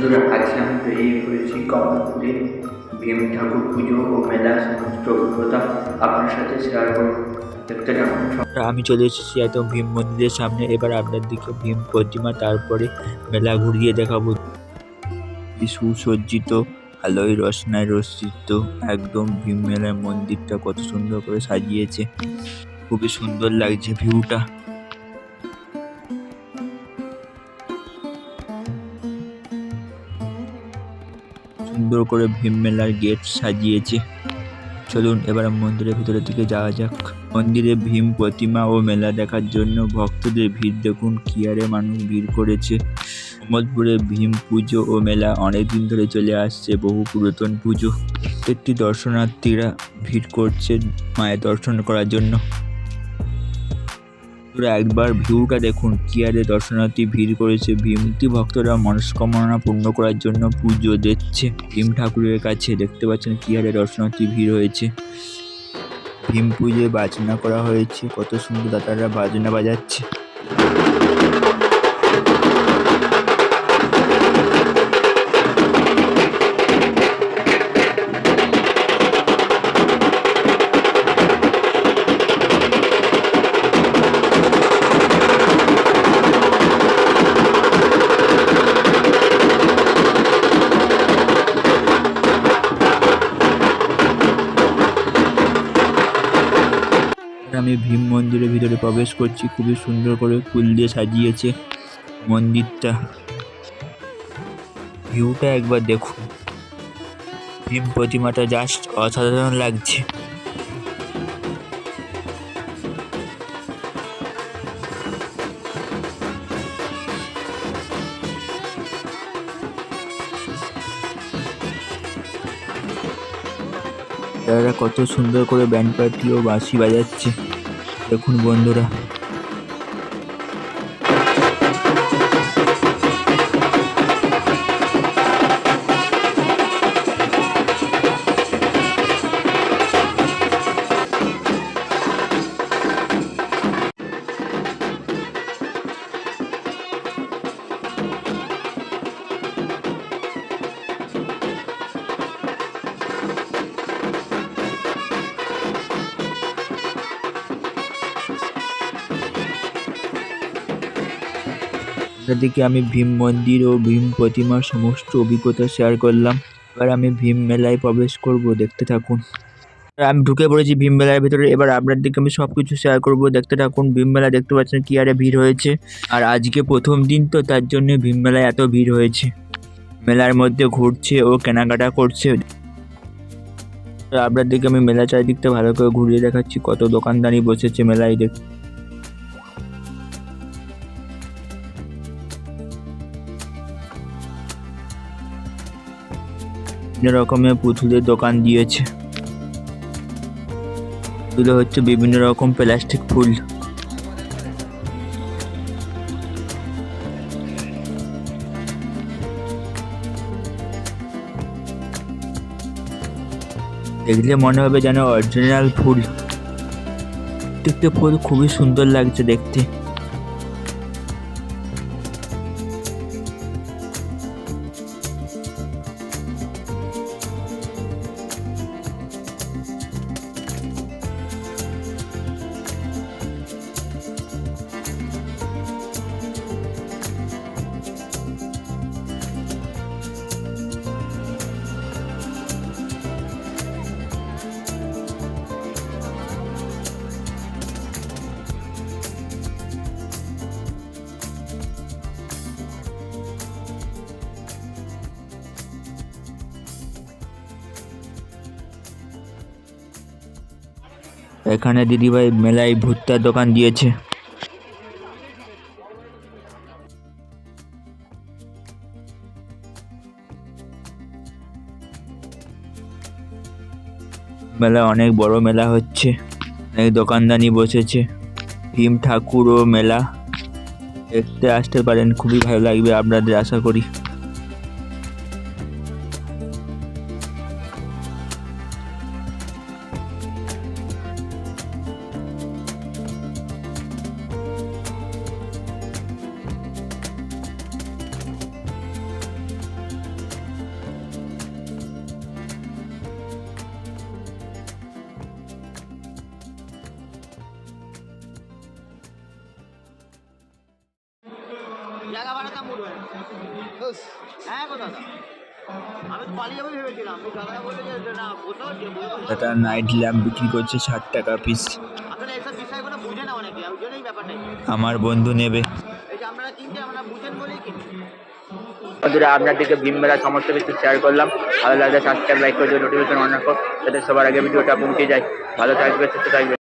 বন্ধুরা আজকে আমি বেরিয়ে পড়েছি কমলপুরে ভীম ঠাকুর পুজো ও মেলা সমস্ত অভিজ্ঞতা আপনার সাথে শেয়ার করব। আমি চলে এসেছি একদম ভীম মন্দিরের সামনে, এবার আপনার দিকে ভীম প্রতিমা, তারপরে মেলা ঘুরিয়ে দেখাবো। সুসজ্জিত, আলোয় রসনায় রসিত, একদম ভীম মেলার মন্দিরটা কত সুন্দর করে সাজিয়েছে। খুবই সুন্দর লাগছে ভিউটা। সুন্দর করে ভীম মেলার গেট সাজিয়েছে। চলুন এবার মন্দিরের ভিতরের দিকে যাওয়া যাক। মন্দিরে ভীম প্রতিমা ও মেলা দেখার জন্য ভক্তদের ভিড় দেখুন, কি হারে মানুষ ভিড় করেছে। কমলপুরে ভীম পুজো ও মেলা অনেক দিন ধরে চলে আসছে, বহু পুরাতন পুজো। প্রত্যেকটি দর্শনার্থীরা ভিড় করছে মায়ের দর্শন করার জন্য। পুরো একবার ভিউটা দেখুন। কিয়ারে দর্শনার্থী ভিড় করেছে। ভীমতি ভক্তরা মনস্কামনা পূর্ণ করার জন্য পুজো দিচ্ছে। ভীম ঠাকুরের কাছে দেখতে পাচ্ছেন কিয়ারে দর্শনার্থী ভিড় হয়েছে। ভীম পুজোয় বাজনা করা হয়েছে। কত সুন্দর দাদারা বাজনা বাজাচ্ছে। আমি ভীম মন্দিরের ভিতরে প্রবেশ করছি। খুবই সুন্দর করে ফুল দিয়ে সাজিয়েছে মন্দিরটা। ভিউটা একবার দেখুন। ভীম প্রতিমাটা জাস্ট অসাধারণ লাগছে। তারা কত সুন্দর করে ব্যান্ড পার্টি ও বাঁশি বাজাচ্ছে। দেখুন বন্ধুরা। আপনাদেরকে আমি ভীম মন্দির ও ভীম প্রতিমার সমস্ত অভিজ্ঞতা শেয়ার করলাম। এবার আমি ভীম মেলায় প্রবেশ করব, দেখতে থাকুন। আমি ঢুকে পড়েছি ভীম মেলার ভিতরে। এবার আপনার দিকে আমি সব কিছু শেয়ার করব, দেখতে থাকুন। ভীম মেলা দেখতে পাচ্ছেন কি আরে ভিড় হয়েছে। আর আজকে প্রথম দিন তো, তার জন্য ভীম মেলায় এত ভিড় হয়েছে। মেলার মধ্যে ঘুরছে ও কেনাকাটা করছে। আপনার দিকে আমি মেলা চারিদিকটা ভালো করে ঘুরিয়ে দেখাচ্ছি। কত দোকানদানি বসেছে মেলায় দেখ বিভিন্ন রকমের পুতুলের দোকান দিয়েছে। এগুলো হচ্ছে বিভিন্ন রকম প্লাস্টিক ফুল। দেখলে মনে হবে যেন অরিজিনাল ফুল। দেখতে ফুল খুবই সুন্দর লাগছে দেখতে। এখানে দিদিভাই মেলায় ভুট্টার দোকান দিয়েছে। মেলা অনেক বড় মেলা হচ্ছে। অনেক দোকানদানি বসেছে। ভীম ঠাকুর ও মেলা। দেখতে আসতে পারেন, খুবই ভালো লাগবে আপনাদের, আশা করি। না বসো যে বসে বসে। দাদা নাইট ল্যাম্প বিক্রি করছে ষাট টাকা পিস আসলে এইসব বিষয়গুলো বুঝে না অনেকে ওই জন্যই ব্যাপারটা এই। আমার বন্ধু নেবে। বন্ধুরা আপনাদেরকে ভীম মেলার সমস্ত কিছু শেয়ার করলাম। ভালো লাগলে সাবস্ক্রাইব লাইক করে নোটিফিকেশন অন রাখো যাতে সবার আগে ভিডিওটা পৌঁছে যায়। ভালো থাকবে সুস্থ থাকবে।